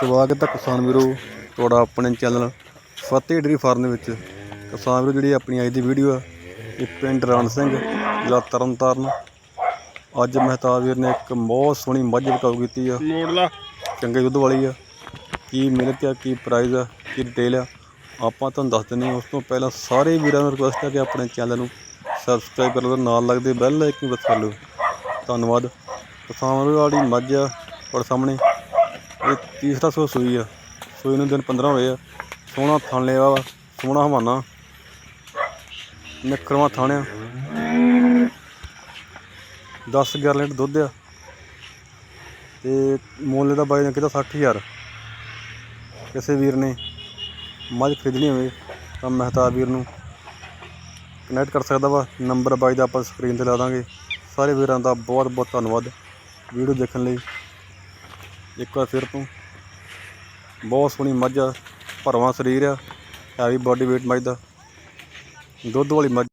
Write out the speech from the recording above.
ਸਵਾਗਤ ਹੈ ਕਿਸਾਨ ਵੀਰੋ ਤੁਹਾਡਾ ਆਪਣੇ ਚੈਨਲ ਫਤਿਹ ਡੇਅਰੀ ਫਾਰਮ ਦੇ ਵਿੱਚ। ਕਿਸਾਨ ਵੀਰੋ ਜਿਹੜੀ ਆਪਣੀ ਅੱਜ ਦੀ ਵੀਡੀਓ ਆ ਇਹ ਪਿੰਡ ਰਣ ਸਿੰਘ ਜ਼ਿਲ੍ਹਾ ਤਰਨਤਾਰਨ। ਅੱਜ ਮਹਿਤਾਬ ਵੀਰ ਨੇ ਇੱਕ ਬਹੁਤ ਸੋਹਣੀ ਮੱਝ ਵਿਕਾਊ ਕੀਤੀ ਆ। ਚੰਗੇ ਦੁੱਧ ਵਾਲੀ ਆ। ਕੀ ਮਿਲਕ ਆ ਕੀ ਪ੍ਰਾਈਸ ਆ ਕੀ ਡਿਟੇਲ ਆ ਆਪਾਂ ਤੁਹਾਨੂੰ ਦੱਸ ਦਿੰਦੇ ਹਾਂ। ਉਸ ਤੋਂ ਪਹਿਲਾਂ ਸਾਰੇ ਵੀਰਾਂ ਨੂੰ ਰਿਕੁਐਸਟ ਹੈ ਕਿ ਆਪਣੇ ਚੈਨਲ ਨੂੰ ਸਬਸਕ੍ਰਾਈਬ ਕਰ ਲਓ ਨਾਲ ਲੱਗਦੇ ਬੈਲ ਆਈਕਨ ਕਰ ਲਓ। ਧੰਨਵਾਦ। ਕਿਸਾਨ ਵਾਲੀ ਮੱਝ ਆ ਤੁਹਾਡੇ ਸਾਹਮਣੇ ਇਹ ਤੀਸਰਾ ਸੋ ਸੂਈ ਆ। ਸੂਈ ਨੂੰ ਦਿਨ 15 ਹੋਏ ਆ। ਸੋਹਣਾ ਥਾਣੇ ਵਾ, ਸੋਹਣਾ ਹਵਾਨਾ। ਨਿਖਰਵਾ ਥਾਣਿਆ। 10 11 ਲੀਟਰ ਦੁੱਧ ਆ। ਤੇ ਮੁੱਲ ਦਾ ਬਾਈ ਨੇ ਕਿਹਾ 60000 ਕਿਸੇ ਵੀਰ ਨੇ ਮੱਝ ਖਰੀਦਣੀ ਹੋਵੇ ਤਾਂ ਮਹਿਤਾਬ ਵੀਰ ਨੂੰ ਕਨੈਕਟ ਕਰ ਸਕਦਾ ਵਾ। ਨੰਬਰ ਬਾਈ ਦਾ ਆਪਾਂ ਸਕਰੀਨ ਤੇ ਲਾ ਦਾਂਗੇ। ਸਾਰੇ ਵੀਰਾਂ ਦਾ ਬਹੁਤ ਬਹੁਤ ਧੰਨਵਾਦ। ਵੀਡੀਓ ਦੇਖਣ ਲਈ ਇੱਕ ਵਾਰ ਫਿਰ ਤੋਂ। ਬਹੁਤ ਸੋਹਣੀ ਮੱਝ ਆ, ਭਰਵਾਂ ਸਰੀਰ ਆ ਹੈਵੀ ਬਾਡੀ weight ਮੱਝ ਦਾ। ਦੁੱਧ ਵਾਲੀ ਮੱਝ